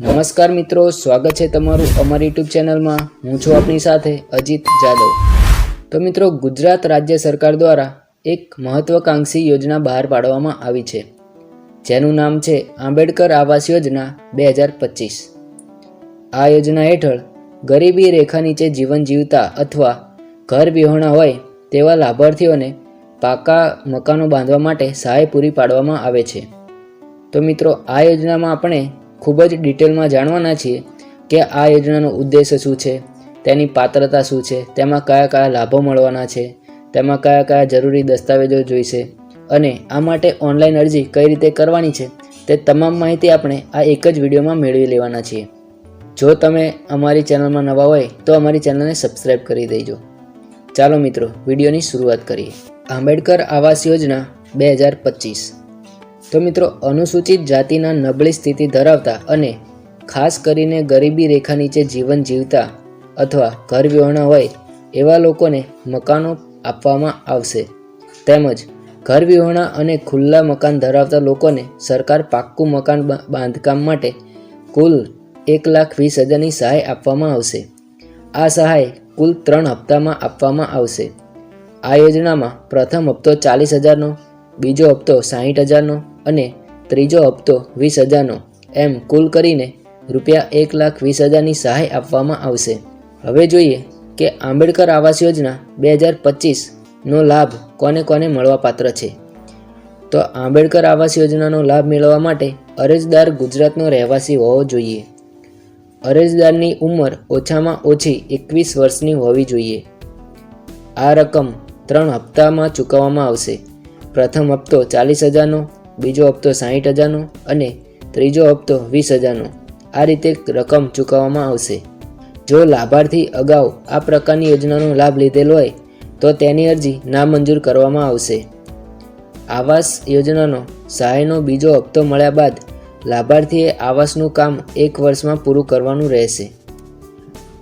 નમસ્કાર મિત્રો, સ્વાગત છે તમારું અમારી યુટ્યુબ ચેનલમાં. હું છું આપની સાથે અજીત જાદવ. તો મિત્રો, ગુજરાત રાજ્ય સરકાર દ્વારા એક મહત્વકાંક્ષી યોજના બહાર પાડવામાં આવી છે, જેનું નામ છે આંબેડકર આવાસ યોજના બે હજાર પચીસ. આ યોજના હેઠળ ગરીબી રેખા નીચે જીવન જીવતા અથવા ઘર વિહોણા હોય તેવા લાભાર્થીઓને પાકા મકાનો બાંધવા માટે સહાય પૂરી પાડવામાં આવે છે. તો મિત્રો, આ યોજનામાં આપણે ખૂબ જ ડિટેલમાં જાણવાના છીએ કે આ યોજનાનો ઉદ્દેશ્ય શું છે, તેની પાત્રતા શું છે, તેમાં કયા કયા લાભો મળવાના છે, તેમાં કયા કયા જરૂરી દસ્તાવેજો જોઈશે અને આ માટે ઓનલાઈન અરજી કઈ રીતે કરવાની છે, તે તમામ માહિતી આપણે આ એક જ વિડીયોમાં મેળવી લેવાના છીએ. જો તમે અમારી ચેનલમાં નવા હોય, તો અમારી ચેનલને સબસ્ક્રાઈબ કરી દેજો. ચાલો મિત્રો, વિડીયોની શરૂઆત કરીએ. આંબેડકર આવાસ યોજના બે હજાર પચીસ. તો મિત્રો, અનુસૂચિત જાતિના નબળી સ્થિતિ ધરાવતા અને ખાસ કરીને ગરીબી રેખા નીચે જીવન જીવતા અથવા ઘર વિહોણા હોય, એવા લોકોને મકાનો આપવામાં આવશે. તેમજ, ઘર વિહોણા અને ખુલ્લા મકાન ધરાવતા લોકોને સરકાર પાક્કું મકાન બાંધકામ માટે કુલ એક લાખ વીસ હજારની સહાય આપવામાં આવશે. આ સહાય કુલ ત્રણ હપ્તામાં આપવામાં આવશે. આ યોજનામાં પ્રથમ હપ્તો ચાલીસ હજારનો, બીજો હપ્તો સાહીઠ હજારનો અને ત્રીજો હપ્તો વીસ હજારનો. એમ કુલ કરીને રૂપિયા એક લાખ વીસ હજારની સહાય આપવામાં આવશે. હવે જોઈએ કે આંબેડકર આવાસ યોજના બે હજાર પચીસનો લાભ કોને કોને મળવાપાત્ર છે? તો આંબેડકર આવાસ યોજનાનો લાભ મેળવવા માટે અરજદાર ગુજરાતનો રહેવાસી હોવો જોઈએ. અરજદારની ઉંમર ઓછામાં ઓછી એકવીસ વર્ષની હોવી જોઈએ. આ રકમ ત્રણ હપ્તામાં ચૂકવવામાં આવશે. પ્રથમ હપ્તો ચાલીસ હજારનો બીજો હપ્તો સાહીઠ હજારનો અને ત્રીજો હપ્તો વીસ હજારનો. આ રીતે રકમ ચૂકવવામાં આવશે. જો લાભાર્થી અગાઉ આ પ્રકારની યોજનાનો લાભ લીધેલ હોય, તો તેની અરજી નામંજૂર કરવામાં આવશે. આવાસ યોજનાનો સહાયનો બીજો હપ્તો મળ્યા બાદ લાભાર્થીએ આવાસનું કામ એક વર્ષમાં પૂરું કરવાનું રહેશે.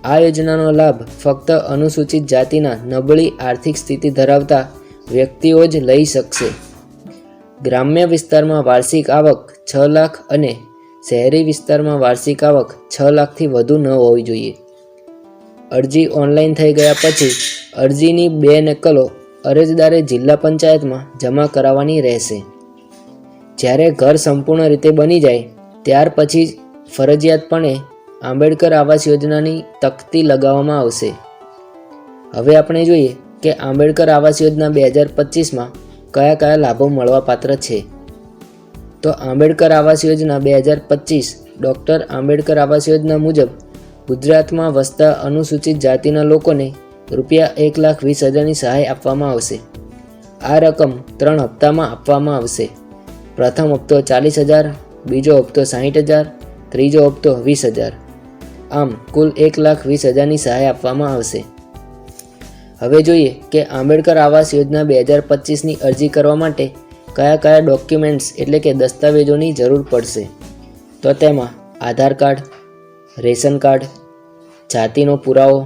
આ યોજનાનો લાભ ફક્ત અનુસૂચિત જાતિના નબળી આર્થિક સ્થિતિ ધરાવતા વ્યક્તિઓ જ લઈ શકશે. ગ્રામ્ય વિસ્તારમાં વાર્ષિક આવક છ લાખ અને શહેરી વિસ્તારમાં વાર્ષિક આવક છ લાખથી વધુ ન હોવી જોઈએ. અરજી ઓનલાઈન થઈ ગયા પછી અરજીની બે નકલો અરજદારે જિલ્લા પંચાયતમાં જમા કરાવવાની રહેશે. જ્યારે ઘર સંપૂર્ણ રીતે બની જાય, ત્યાર પછી ફરજિયાતપણે આંબેડકર આવાસ યોજનાની તકતી લગાવવામાં આવશે. હવે આપણે જોઈએ કે આંબેડકર આવાસ યોજના બે હજાર પચીસમાં કયા કયા લાભો મળવાપાત્ર છે? તો આંબેડકર આવાસ યોજના બે હજાર પચીસ, ડૉક્ટર આંબેડકર આવાસ યોજના મુજબ ગુજરાતમાં વસતા અનુસૂચિત જાતિના લોકોને રૂપિયા એક લાખ વીસ હજારની સહાય આપવામાં આવશે. આ રકમ ત્રણ હપ્તામાં આપવામાં આવશે. પ્રથમ હપ્તો ચાલીસ હજાર, બીજો હપ્તો સાહીઠ હજાર, ત્રીજો હપ્તો વીસ હજાર. આમ કુલ એક લાખ વીસ હજારની સહાય આપવામાં આવશે. હવે જોઈએ કે આંબેડકર આવાસ યોજના બે હજાર પચીસની અરજી કરવા માટે કયા કયા ડોક્યુમેન્ટ્સ એટલે કે દસ્તાવેજોની જરૂર પડશે? તો તેમાં આધાર કાર્ડ, રેશન કાર્ડ, જાતિનો પુરાવો,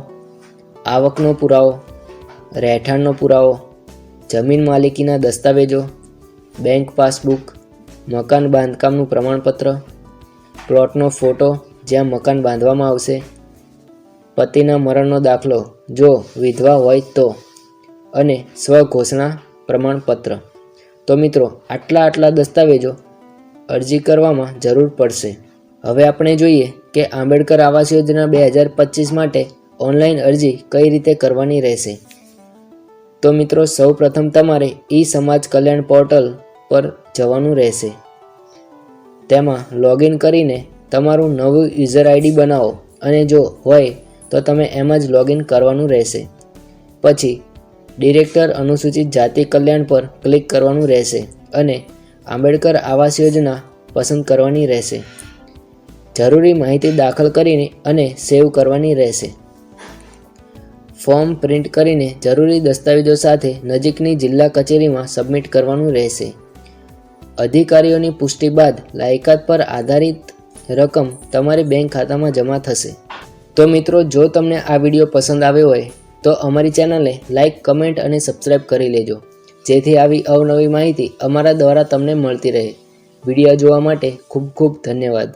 આવકનો પુરાવો, રહેઠાણનો પુરાવો, જમીન માલિકીના દસ્તાવેજો, બેંક પાસબુક, મકાન બાંધકામનું પ્રમાણપત્ર, પ્લોટનો ફોટો જ્યાં મકાન બાંધવામાં આવશે પતિના મરણનો દાખલો, જો વિધવા હોય તો, અને સ્વઘોષણા પ્રમાણપત્ર. તો મિત્રો, આટલા આટલા દસ્તાવેજો અરજી કરવામાં જરૂર પડશે. હવે આપણે જોઈએ કે આંબેડકર આવાસ યોજના બે હજાર પચીસ માટે ઓનલાઈન અરજી કઈ રીતે કરવાની રહેશે. તો મિત્રો સૌ પ્રથમ તમારે ઈ સમાજ કલ્યાણ પોર્ટલ પર જવાનું રહેશે. તેમાં લોગિન કરીને તમારું નવું યુઝર આઈડી બનાવો. અને જો હોય તો તમે એમ જ લોગિન કરવાનું રહેશે. પછી, ડિરેક્ટર અનુસૂચિત જાતિ કલ્યાણ પર ક્લિક કરવાનું રહેશે અને આંબેડકર આવાસ યોજના પસંદ કરવાની રહેશે. જરૂરી માહિતી દાખલ કરીને અને સેવ કરવાની રહેશે. ફોર્મ પ્રિન્ટ કરીને જરૂરી દસ્તાવેજો સાથે નજીકની જિલ્લા કચેરીમાં સબમિટ કરવાનું રહેશે. અધિકારીઓની પુષ્ટિ બાદ લાયકાત પર આધારિત રકમ તમારી બેંક ખાતામાં જમા થશે. તો મિત્રો, જો તમને આ વીડિયો પસંદ આવ્યો હોય, તો અમારી ચેનલને લાઇક કમેન્ટ અને સબસ્ક્રાઈબ કરી લેજો. જેથી આવી અવનવી માહિતી અમારા દ્વારા તમને મળતી રહે. વીડિયો જોવા માટે ખૂબ ખૂબ ધન્યવાદ.